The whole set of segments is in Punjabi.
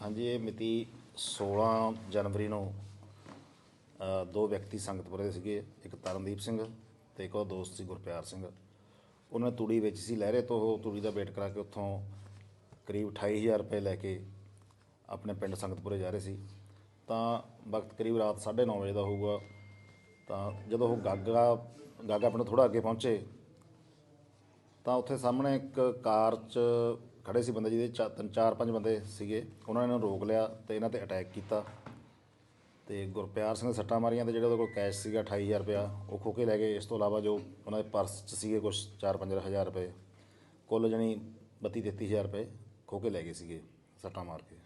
ਹਾਂਜੀ, ਇਹ ਮਿਤੀ 16 ਜਨਵਰੀ ਨੂੰ ਦੋ ਵਿਅਕਤੀ ਸੰਗਤਪੁਰੇ ਦੇ ਸੀਗੇ, ਇੱਕ ਤਰਨਦੀਪ ਸਿੰਘ ਤੇ ਇੱਕ ਉਹ ਦੋਸਤ ਸੀ ਗੁਰਪਿਆਰ ਸਿੰਘ। ਉਹਨਾਂ ਨੇ ਤੂੜੀ ਵਿੱਚ ਸੀ ਲਹਿਰੇ ਤੋਂ, ਉਹ ਤੂੜੀ ਦਾ ਵੇਟ ਕਰਾ ਕੇ ਉੱਥੋਂ ਕਰੀਬ 28000 ਰੁਪਏ ਲੈ ਕੇ ਆਪਣੇ ਪਿੰਡ ਸੰਗਤਪੁਰੇ ਜਾ ਰਹੇ ਸੀ। ਤਾਂ ਵਕਤ ਕਰੀਬ ਰਾਤ 9:30 ਵਜੇ ਦਾ ਹੋਊਗਾ। ਤਾਂ ਜਦੋਂ ਉਹ ਗਾਗਾ ਗਾਗਾ ਪਿੰਡ ਥੋੜਾ ਅੱਗੇ ਪਹੁੰਚੇ, ਤਾਂ ਉੱਥੇ ਸਾਹਮਣੇ ਇੱਕ ਕਾਰ 'ਚ ਖੜੇ ਸੀ ਬੰਦੇ ਜਿਹਦੇ ਚਾ- ਤਿੰਨ ਚਾਰ ਪੰਜ ਬੰਦੇ ਸੀਗੇ। ਉਹਨਾਂ ਨੇ ਇਹਨਾਂ ਨੂੰ ਰੋਕ ਲਿਆ ਤੇ ਇਹਨਾਂ ਤੇ ਅਟੈਕ ਕੀਤਾ। ਤੇ ਗੁਰਪਿਆਰ ਸਿੰਘ ਨੇ ਸੱਟਾਂ ਮਾਰੀਆਂ ਤੇ ਜਿਹੜਾ ਉਹਦੇ ਕੋਲ ਕੈਸ਼ ਸੀਗਾ 28000 ਰੁਪਇਆ ਉਹ ਖੋਹ ਕੇ ਲੈ ਗਏ। ਇਸ ਤੋਂ ਇਲਾਵਾ ਜੋ ਉਹਨਾਂ ਦੇ ਪਰਸ 'ਚ ਸੀਗੇ ਕੁਝ 4-5 ਹਜ਼ਾਰ ਰੁਪਏ ਕੁੱਲ ਜਣੀ 32-33000 ਰੁਪਏ ਖੋਹ ਕੇ ਲੈ ਗਏ ਸੀਗੇ ਸੱਟਾਂ ਮਾਰ ਕੇ।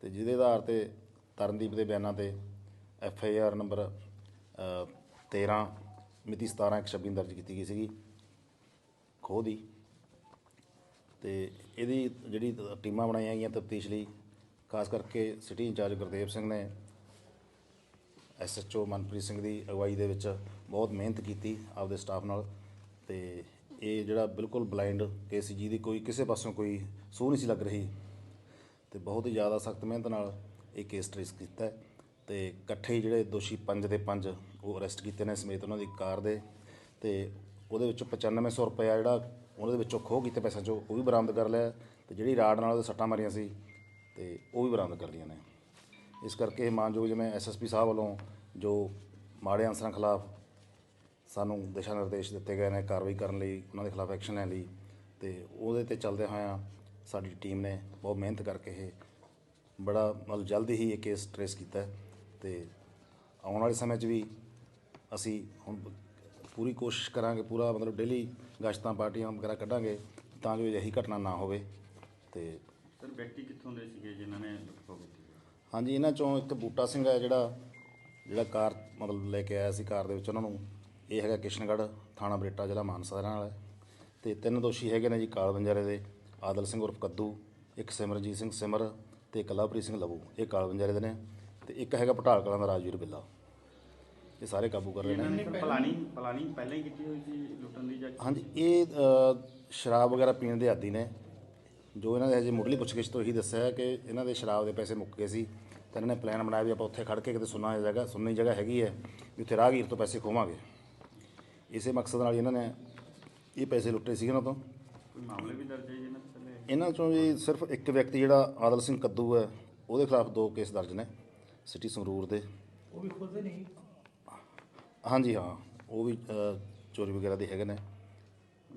ਤੇ ਜਿਹਦੇ ਆਧਾਰ ਤੇ ਤਰਨਦੀਪ ਦੇ ਬਿਆਨਾਂ ਤੇ ਐਫ ਆਈ ਆਰ ਨੰਬਰ ਅ, 13 ਮਿਤੀ 17/126 ਦਰਜ ਕੀਤੀ ਗਈ ਸੀਗੀ। ਖੋਹ ਦੀ। ਤੇ ਇਹਦੀ ਜਿਹੜੀ ਟੀਮਾਂ ਬਣਾਈਆਂ ਗਈਆਂ ਤਫਤੀਸ਼ ਲਈ, ਖਾਸ ਕਰਕੇ ਸਿਟੀ ਇੰਚਾਰਜ ਗੁਰਦੇਵ ਸਿੰਘ ਨੇ ਐਸਐਚਓ ਮਨਪ੍ਰੀਤ ਸਿੰਘ ਦੀ ਅਗਵਾਈ ਦੇ ਵਿੱਚ ਬਹੁਤ ਮਿਹਨਤ ਕੀਤੀ ਆਪਦੇ ਸਟਾਫ ਨਾਲ ਤੇ ਇਹ ਜਿਹੜਾ ਬਿਲਕੁਲ ਬਲਾਈਂਡ ਕੇਸ ਸੀ ਜਿਹਦੀ ਕੋਈ ਕਿਸੇ ਪਾਸੋਂ ਕੋਈ ਸੂਹ ਨਹੀਂ ਸੀ ਲੱਗ ਰਹੀ ਤੇ ਬਹੁਤ ਹੀ ਜ਼ਿਆਦਾ ਸਖਤ ਮਿਹਨਤ ਨਾਲ ਇਹ ਕੇਸ ਟ੍ਰੇਸ ਕੀਤਾ ਹੈ ਤੇ ਇਕੱਠੇ ਹੀ ਜਿਹੜੇ ਦੋਸ਼ੀ ਪੰਜ ਦੇ ਪੰਜ ਉਹ ਅਰੈਸਟ ਕੀਤੇ ਨੇ ਸਮੇਤ ਉਹਨਾਂ ਦੀ ਕਾਰ ਦੇ ਤੇ ਉਹਦੇ ਵਿੱਚੋਂ 9500 ਰੁਪਇਆ ਜਿਹੜਾ ਉਹਨਾਂ ਦੇ ਵਿੱਚੋਂ ਖੋਹ ਕੀਤੇ ਪੈਸਿਆਂ ਚੋਂ, ਉਹ ਵੀ ਬਰਾਮਦ ਕਰ ਲਿਆ ਤੇ ਜਿਹੜੀ ਰਾੜ ਨਾਲ ਉਹਦੇ ਸੱਟਾਂ ਮਾਰੀਆਂ ਸੀ ਤੇ ਉਹ ਵੀ ਬਰਾਮਦ ਕਰ ਲਈਆਂ ਨੇ। ਇਸ ਕਰਕੇ ਮਾਨਯੋਗ ਜਿਵੇਂ ਐਸਐਸਪੀ ਸਾਹਿਬ ਵੱਲੋਂ ਜੋ ਮਾੜੇ ਅਨਸਰਾਂ ਖਿਲਾਫ ਸਾਨੂੰ ਦਿਸ਼ਾ ਨਿਰਦੇਸ਼ ਦਿੱਤੇ ਗਏ ਨੇ ਕਾਰਵਾਈ ਕਰਨ ਲਈ, ਉਹਨਾਂ ਦੇ ਖਿਲਾਫ ਐਕਸ਼ਨ ਲੈਣ ਲਈ ਤੇ ਉਹਦੇ ਤੇ ਚੱਲਦੇ ਹੋਇਆਂ ਸਾਡੀ ਟੀਮ ਨੇ ਬਹੁਤ ਮਿਹਨਤ ਕਰਕੇ ਇਹ ਬੜਾ ਮਤਲਬ ਜਲਦੀ ਹੀ ਇਹ ਕੇਸ ਟ੍ਰੇਸ ਕੀਤਾ ਹੈ ਤੇ ਆਉਣ ਵਾਲੇ ਸਮੇਂ 'ਚ ਵੀ ਅਸੀਂ ਹੁਣ ਪੂਰੀ ਕੋਸ਼ਿਸ਼ ਕਰਾਂਗੇ ਪੂਰਾ ਮਤਲਬ ਡੇਲੀ ਗਸ਼ਤਾਂ ਪਾਰਟੀਆਂ ਵਗੈਰਾ ਕੱਢਾਂਗੇ ਤਾਂ ਜੋ ਅਜਿਹੀ ਘਟਨਾ ਨਾ ਹੋਵੇ ਤੇ ਸਰ ਵਿਅਕਤੀ ਕਿੱਥੋਂ ਦੇ ਸੀਗੇ ਜਿਨ੍ਹਾਂ ਨੇ ਲੁੱਟਖੋ ਕੀਤੀ? ਹਾਂਜੀ ਇਹਨਾਂ ਚੋਂ ਇੱਕ ਬੂਟਾ ਸਿੰਘ ਹੈ ਜਿਹੜਾ ਜਿਹੜਾ ਕਾਰ ਮਤਲਬ ਲੈ ਕੇ ਆਇਆ ਸੀ ਕਾਰ ਦੇ ਵਿੱਚ ਉਹਨਾਂ ਨੂੰ। ਇਹ ਹੈਗਾ ਕਿਸ਼ਨਗੜ੍ਹ ਥਾਣਾ ਬਰੇਟਾ ਜ਼ਿਲ੍ਹਾ ਮਾਨਸਾ ਰਹਿਣ ਵਾਲਾ ਹੈ। ਤੇ ਤਿੰਨ ਦੋਸ਼ੀ ਹੈਗੇ ਨੇ ਜੀ ਕਾਲ ਬੰਜਾਰੇ ਦੇ ਆਦਲ ਸਿੰਘ ਉਰਫ ਕੱਦੂ ਇੱਕ ਸਿਮਰਜੀਤ ਸਿੰਘ ਸਿਮਰ ਤੇ ਇੱਕ ਲਵਪ੍ਰੀਤ ਸਿੰਘ ਲਵੂ। ਇਹ ਕਾਲ ਬੰਜਾਰੇ ਦੇ ਨੇ। ਤੇ ਇੱਕ ਹੈਗਾ ਪਟਾਲ ਕਲਾਂ ਦਾ ਰਾਜਵੀਰ ਬਿੱਲਾ। ਇਹ ਸਾਰੇ ਕਾਬੂ ਕਰ ਰਹੇ ਇਹਨਾਂ ਨੇ ਨੇ ਪਲਾਨਿੰਗ ਪਲਾਨਿੰਗ ਪਹਿਲਾਂ ਹੀ ਕੀਤੀ ਹੋਈ ਸੀ ਲੁੱਟਣ ਦੀ ਜਾਂ ਹਾਂਜੀ ਇਹ ਅ, ਸ਼ਰਾਬ ਵਗੈਰਾ ਪੀਣ ਦੇ ਆਦੀ ਨੇ। ਜੋ ਇਹਨਾਂ ਦੇ ਹਜੇ ਮੁੱਢਲੀ ਪੁੱਛਗਿੱਛ ਤੋਂ ਇਹੀ ਦੱਸਿਆ ਹੈ ਕਿ ਇਹਨਾਂ ਦੇ ਸ਼ਰਾਬ ਦੇ ਪੈਸੇ ਮੁੱਕ ਗਏ ਸੀ। ਤਾਂ ਇਹਨਾਂ ਨੇ ਪਲਾਨ ਬਣਾਇਆ ਵੀ ਆਪਾਂ ਉੱਥੇ ਖੜ ਕੇ ਕਿਤੇ ਸੁੰਨਾ ਜਗ੍ਹਾ ਸੁੰਨੀ ਜਗ੍ਹਾ ਹੈਗੀ ਹੈ ਵੀ ਉੱਥੇ ਰਾਹਗੀਰ ਤੋਂ ਪੈਸੇ ਖੋਵਾਂਗੇ। ਇਸੇ ਮਕਸਦ ਨਾਲ ਹੀ ਇਹਨਾਂ ਨੇ ਇਹ ਪੈਸੇ ਲੁੱਟੇ ਸੀ ਇਹਨਾਂ ਤੋਂ। ਕੋਈ ਮਾਮਲੇ ਵੀ ਦਰਜ ਹੈ ਜੀ ਇਹਨਾਂ ਤੇ ਪਹਿਲੇ ਇਹਨਾਂ ਚੋਂ ਜੀ ਸਿਰਫ ਇੱਕ ਵਿਅਕਤੀ ਜਿਹੜਾ ਆਦਲ ਸਿੰਘ ਕੱਦੂ ਹੈ ਉਹਦੇ ਖਿਲਾਫ ਦੋ ਕੇਸ ਦਰਜ ਨੇ ਸਿਟੀ ਸੰਗਰੂਰ ਦੇ। ਉਹ ਵੀ ਖੁਦ ਨਹੀਂ। ਹਾਂਜੀ ਹਾਂ। ਉਹ ਵੀ ਅ, ਚੋਰੀ ਵਗੈਰਾ ਦੇ ਹੈਗੇ ਨੇ।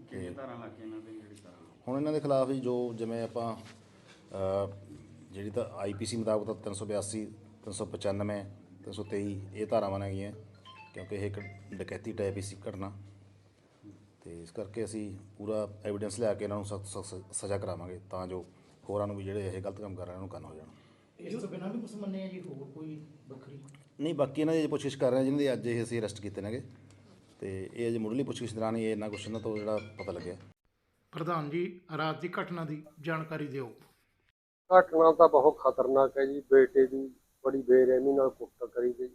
ਕਿਹੜੀਆਂ ਧਾਰਾਂ ਲੱਗ ਗਈਆਂ ਇਹਨਾਂ ਦੇ ਜਿਹੜੀ ਧਾਰਾਂ ਹੁਣ ਇਹਨਾਂ ਦੇ ਖਿਲਾਫ ਹੀ ਜੋ ਜਿਵੇਂ ਆਪਾਂ ਅ, ਜਿਹੜੀ ਤਾਂ ਆਈਪੀਸੀ ਮੁਤਾਬਕ ਤਾਂ 382 395 323 ਇਹ ਧਾਰਾਵਾਂ ਨੇ ਹੈਗੀਆਂ ਕਿਉਂਕਿ ਇਹ ਇੱਕ ਡਕੈਤੀ ਟਾਈਪ ਹੀ ਸੀ ਘਟਨਾ। ਤੇ ਇਸ ਕਰਕੇ ਅਸੀਂ ਪੂਰਾ ਐਵੀਡੈਂਸ ਲਿਆ ਕੇ ਇਹਨਾਂ ਨੂੰ ਸਖਤ ਸਖਤ ਸਜ਼ਾ ਕਰਾਵਾਂਗੇ ਤਾਂ ਜੋ ਹੋਰਾਂ ਨੂੰ ਵੀ ਜਿਹੜੇ ਇਹ ਗਲਤ ਕੰਮ ਕਰ ਰਹੇ ਉਹਨਾਂ ਨੂੰ ਕੰਨ ਹੋ ਜਾਣ। ਇਸ ਤੋਂ ਬਿਨਾਂ ਵੀ ਕੁਝ ਮੰਨੇ ਆ ਜੀ ਹੋਰ ਕੋਈ ਵੱਖਰੀ ਨਹੀਂ ਬਾਕੀ ਇਹਨਾਂ ਦੀ ਪੁੱਛਗਿੱਛ ਕਰ ਰਹੇ ਹਾਂ ਜਿਨ੍ਹਾਂ ਦੀ ਅੱਜ ਇਹ ਅਸੀਂ ਅਰੈਸਟ ਕੀਤੇ ਨੇਗੇ। ਤੇ ਇਹ ਅਜੇ ਮੁੱਢਲੀ ਪੁੱਛਗਿੱਛ ਦੌਰਾਨ ਹੀ ਇਹ ਇਹਨਾਂ ਕੁਛ ਇਹਨਾਂ ਤੋਂ ਜਿਹੜਾ ਪਤਾ ਲੱਗਿਆ। ਪ੍ਰਧਾਨ ਜੀ ਰਾਤ ਦੀ ਘਟਨਾ ਦੀ ਜਾਣਕਾਰੀ ਦਿਓ। ਘਟਨਾ ਤਾਂ ਬਹੁਤ ਖਤਰਨਾਕ ਹੈ ਜੀ। ਬੇਟੇ ਦੀ ਬੜੀ ਬੇਰਹਿਮੀ ਨਾਲ ਕੁੱਟ ਕਰੀ ਗਈ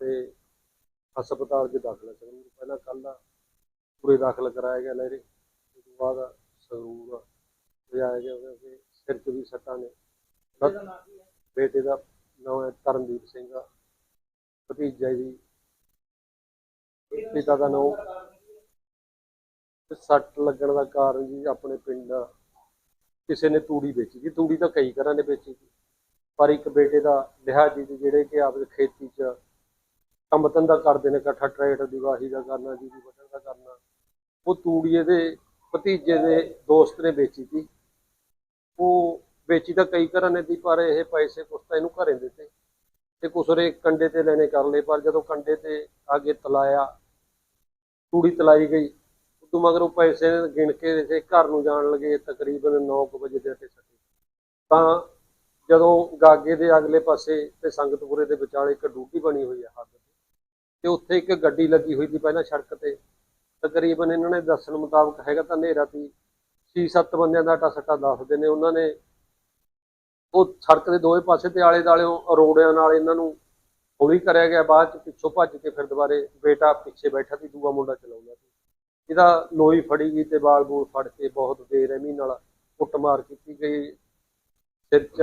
ਤੇ ਹਸਪਤਾਲ 'ਚ ਦਾਖਲ ਕਰਨ ਤੋਂ ਪਹਿਲਾਂ ਕੱਲ੍ਹ ਪੂਰੇ ਦਾਖਲ ਕਰਾਇਆ ਗਿਆ ਲਹਿਰੇ ਉਸ ਤੋਂ ਬਾਅਦ ਸਰੂਰ ਲਿਜਾਇਆ ਗਿਆ ਉਹਦੇ ਸਿਰ 'ਚ ਵੀ ਸੱਟਾਂ ਨੇ। ਬੇਟੇ ਦਾ ਨਾਮ ਹੈ ਤਰਨਦੀਪ ਸਿੰਘ। ਭਤੀਜਾ ਜੀ, ਪਿਤਾ ਦਾ ਨਾਮ। ਸੱਟ ਲੱਗਣ ਦਾ ਕਾਰਨ ਜੀ ਆਪਣੇ ਪਿੰਡ ਕਿਸੇ ਨੇ ਤੂੜੀ ਵੇਚੀ ਸੀ ਤੂੜੀ ਤਾਂ ਕਈ ਘਰਾਂ ਨੇ ਵੇਚੀ ਸੀ ਪਰ ਇੱਕ ਬੇਟੇ ਦਾ ਲਿਹਾਜੀ ਦੇ ਜਿਹੜੇ ਕਿ ਆਪਦੇ ਖੇਤੀ 'ਚ ਕੰਮ ਧੰਦਾ ਕਰਦੇ ਨੇ, ਇਕੱਠਾ ਟਰੈਕਟਰ ਦੀ ਵਾਹੀ ਦਾ ਕਰਨਾ ਜੀ ਦੀ ਵੱਢਣ ਦਾ ਕਰਨਾ। ਉਹ ਤੂੜੀ ਇਹਦੇ ਭਤੀਜੇ ਦੇ ਦੋਸਤ ਨੇ ਵੇਚੀ ਸੀ ਉਹ ਵੇਚੀ ਤਾਂ ਕਈ ਘਰਾਂ ਨੇ ਦੀ ਪਰ ਇਹ ਪੈਸੇ ਕੁਛ ਤਾਂ ਇਹਨੂੰ ਘਰੇ ਦਿੱਤੇ। ਤੇ ਕੁਸਰੇ ਕੰਡੇ ਤੇ ਲੈਣੇ ਕਰ ਲਏ, ਪਰ ਜਦੋਂ ਕੰਡੇ ਤੇ ਆਗੇ ਤਲਾਇਆ, ਤੂੜੀ ਤਲਾਈ ਗਈ ਉਦੋਂ ਮਗਰ ਉਹ ਪੈਸੇ ਗਿਣ ਕੇ ਇਸੇ ਘਰ ਨੂੰ ਜਾਣ ਲੱਗੇ, ਤਕਰੀਬਨ 9 ਵਜੇ ਦੇ ਤੇ ਸੱਟੀ। ਤਾਂ ਜਦੋਂ ਗਾਗੇ ਦੇ ਅਗਲੇ ਪਾਸੇ ਤੇ ਸੰਗਤਪੁਰੇ ਦੇ ਵਿਚਾਲੇ ਇੱਕ ਡੂਟੀ ਬਣੀ ਹੋਈ ਹੈ ਹੱਦ ਤੇ ਤੇ ਉੱਥੇ ਇੱਕ ਗੱਡੀ ਲੱਗੀ ਹੋਈ ਸੀ ਪਹਿਲਾਂ ਸੜਕ ਤੇ। ਤਕਰੀਬਨ ਇਹਨਾਂ ਨੇ ਦੱਸਣ ਮੁਤਾਬਕ ਹੈਗਾ ਤਾਂ ਹਨੇਰਾ ਸੀ। 6-7 ਬੰਦਿਆਂ ਦਾ ਆਟਾ ਸੱਟਾ ਦੱਸਦੇ ਨੇ। ਉਹਨਾਂ ਨੇ ਉਹ ਸੜਕ ਦੇ ਦੋਵੇਂ ਪਾਸੇ ਤੇ ਆਲੇ ਦਾਲਿਓਂ ਰੋੜਿਆਂ ਨਾਲ ਇਹਨਾਂ ਨੂੰ ਹੌਲੀ ਕਰਿਆ ਗਿਆ, ਬਾਅਦ ਚ ਪਿੱਛੋਂ ਭੱਜ ਕੇ ਫਿਰ ਦੁਬਾਰੇ ਬੇਟਾ ਪਿੱਛੇ ਬੈਠਾ ਸੀ, ਦੂਆ ਮੁੰਡਾ ਚਲਾਉਂਦਾ ਸੀ। ਇਹਦਾ ਲੋਈ ਫੜੀ ਗਈ ਤੇ ਬਾਲ ਬੂਲ ਫੜ ਕੇ ਬਹੁਤ ਬੇਰਹਿਮੀ ਨਾਲ ਕੁੱਟਮਾਰ ਕੀਤੀ ਗਈ। ਸਿਰ 'ਚ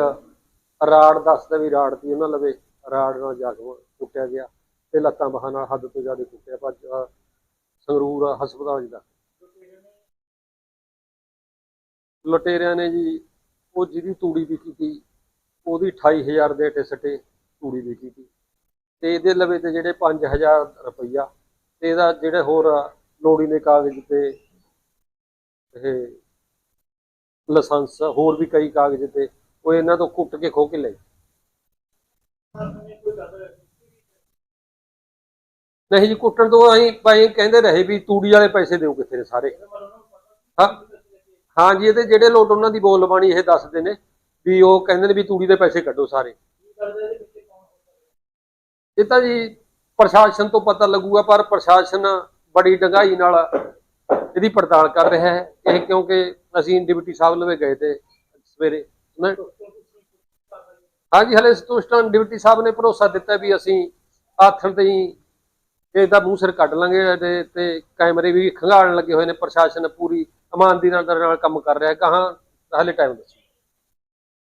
ਰਾੜ ਦੱਸਦਾ ਵੀ ਰਾੜ ਦੀ ਉਹਨਾਂ ਲਵੇ ਰਾੜ ਨਾਲ ਜ਼ਖਮ ਕੁੱਟਿਆ ਗਿਆ ਤੇ ਲੱਤਾਂ ਬਾਹਾਂ ਨਾਲ ਹੱਦ ਤੋਂ ਜ਼ਿਆਦਾ ਕੁੱਟਿਆ ਭੱਜ ਸੰਗਰੂਰ ਹਸਪਤਾਲ 'ਚ ਦਾ ਲੁਟੇਰਿਆਂ ਨੇ ਜੀ ਉਹ ਜਿਹਦੀ ਤੂੜੀ ਵਿਕੀ ਸੀ, ਉਹਦੀ 28000 ਦੇ ਟਿਸਟੇ ਤੂੜੀ ਵਿਕੀ ਸੀ। ਤੇ ਇਹਦੇ ਲਵੇ ਤੇ ਜਿਹੜੇ 5000 ਰੁਪਈਆ, ਤੇ ਇਹਦਾ ਜਿਹੜੇ ਹੋਰ ਲੋੜੀਂਦੇ ਕਾਗਜ਼ ਤੇ ਇਹ ਲਾਇਸੈਂਸ, ਹੋਰ ਵੀ ਕਈ ਕਾਗਜ਼ ਤੇ ਉਹ ਇਹਨਾਂ ਤੋਂ ਕੁੱਟ ਕੇ ਖੋ ਕੇ ਲਏ। ਨਹੀਂ ਜੀ, ਕੁੱਟਣ ਤੋਂ ਅਸੀਂ ਭਾਈ ਕਹਿੰਦੇ ਰਹੇ ਵੀ ਤੂੜੀ ਵਾਲੇ ਪੈਸੇ ਦਿਓ ਕਿੱਥੇ ਨੇ ਸਾਰੇ। ਹਾਂ। ਹਾਂਜੀ ਇਹਦੇ ਜਿਹੜੇ ਲੋਟ ਉਹਨਾਂ ਦੀ ਬੋਲ ਬਾਣੀ ਇਹ ਦੱਸਦੇ ਨੇ ਵੀ ਉਹ ਕਹਿੰਦੇ ਨੇ ਵੀ ਤੂੜੀ ਦੇ ਪੈਸੇ ਕੱਢੋ ਸਾਰੇ। ਇਹ ਤਾਂ ਜੀ ਪ੍ਰਸ਼ਾਸਨ ਤੋਂ ਪਤਾ ਲੱਗੂਗਾ, ਪਰ ਪ੍ਰਸ਼ਾਸਨ ਬੜੀ ਡੰਗਾਈ ਨਾਲ ਇਹਦੀ ਪੜਤਾਲ ਕਰ ਰਿਹਾ ਹੈ। ਇਹ ਕਿਉਂਕਿ ਅਸੀਂ ਡਿਪਟੀ ਸਾਹਿਬ ਲਵੇ ਗਏ ਤੇ ਸਵੇਰੇ ਹਾਂਜੀ, ਹਲੇ ਸੰਤੁਸ਼ਟਾਂ ਡਿਪਟੀ ਸਾਹਿਬ ਨੇ ਭਰੋਸਾ ਦਿੱਤਾ ਵੀ ਅਸੀਂ ਆਥਣ ਤੇ ਹੀ ਇਹਦਾ ਮੂੰਹ ਸਿਰ ਕੱਢ ਲਾਂਗੇ ਤੇ ਤੇ ਕੈਮਰੇ ਵੀ ਖੰਗਾਲਣ ਲੱਗੇ ਹੋਏ ਨੇ। ਪ੍ਰਸ਼ਾਸਨ ਪੂਰੀ ਇਮਾਨਦਾਰੀ ਨਾਲ ਨਾਲ ਕੰਮ ਕਰ ਰਿਹਾ ਕਹਾਂ? ਹਲੇ ਟਾਈਮ ਦੱਸੋ।